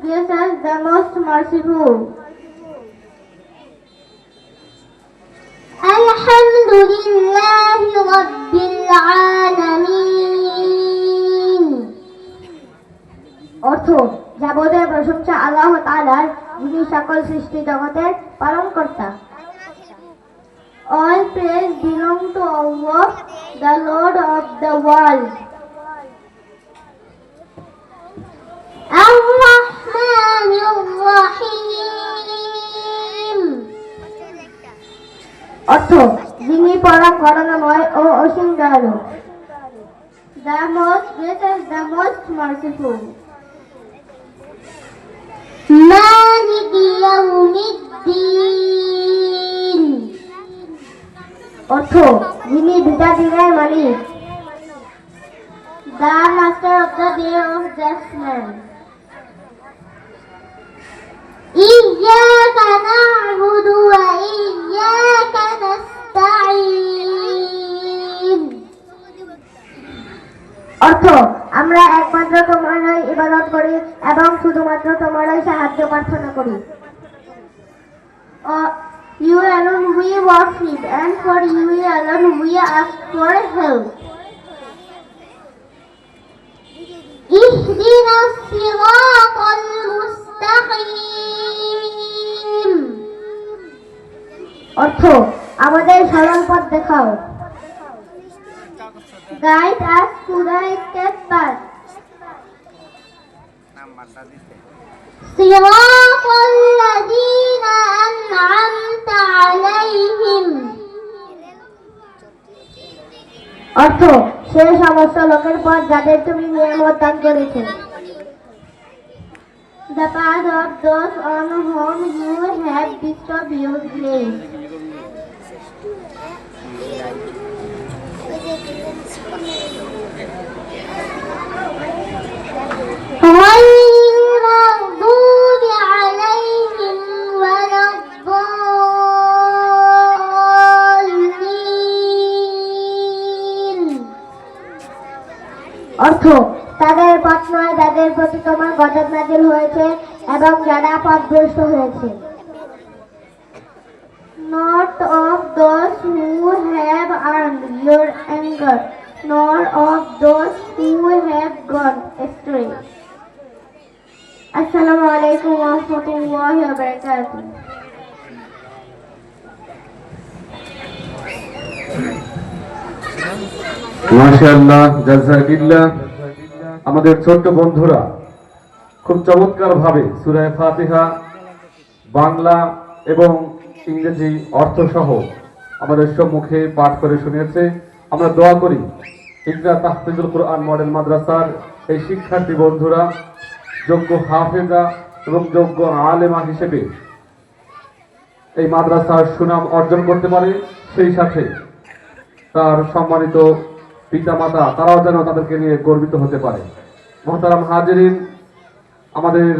the most gracious, the most merciful. الحمد لله رب العالمين অর্থ যাবতীয় প্রশংসা আল্লাহ তাআলার যিনি সকল সৃষ্টি জগতের পালন কর্তা All praise belong to Allah, the Lord of the world. যিনি পরম করুণাময় ও অসীম দয়ালু The most gracious, the most merciful. مالك يوم الدين অর্থ যিনি বিচার মালিক The master of the day of judgment. অর্থ আমরা একমাত্র তোমারই ইবাদত করি এবং শুধুমাত্র তোমারই সাহায্য প্রার্থনা করি Uh, you alone we worship and for you alone we ask for help. اهدنا الصراط المستقيم অর্থ আমাদের সরল পথ দেখাও Guide us to the straight path صراط الذين أنعمت عليهم অর্থ সে সমস্ত লোকের পথ যাদের তুমি নিয়ামত দান করেছে The path of those on whom you have bestowed your grace. অর্থ তাদের পথ নয় যাদের প্রতি তোমার গজব নাজিল হয়েছে এবং যারা পথভ্রষ্ট হয়েছে। Not of those who have earned your anger, nor of those who have gone astray. Assalamu alaikum wa rahmatullahi wa barakatuh. মাশাআল্লাহ জাযাকিল্লাহ আমাদের ছোট্ট বন্ধুরা খুব চমৎকার ভাবে সূরা ফাতিহা বাংলা এবং ইংরেজি অর্থ সহ আমাদের সম্মুখে পাঠ করে শুনিয়েছে আমরা দোয়া করি, ইকরা তাহফিজুল কোরআন মডেল মাদ্রাসার এই শিক্ষার্থী বন্ধুরা, যোগ্য হাফেজা এবং যোগ্য আলেমা হিসেবে এই মাদ্রাসার সুনাম অর্জন করতে পারে, সেই সাথে তার সম্মানিত পিতামাতা, তারাও যেন তাদেরকে নিয়ে গর্বিত হতে পারে। মহতারাম হাজিরিন, আমাদের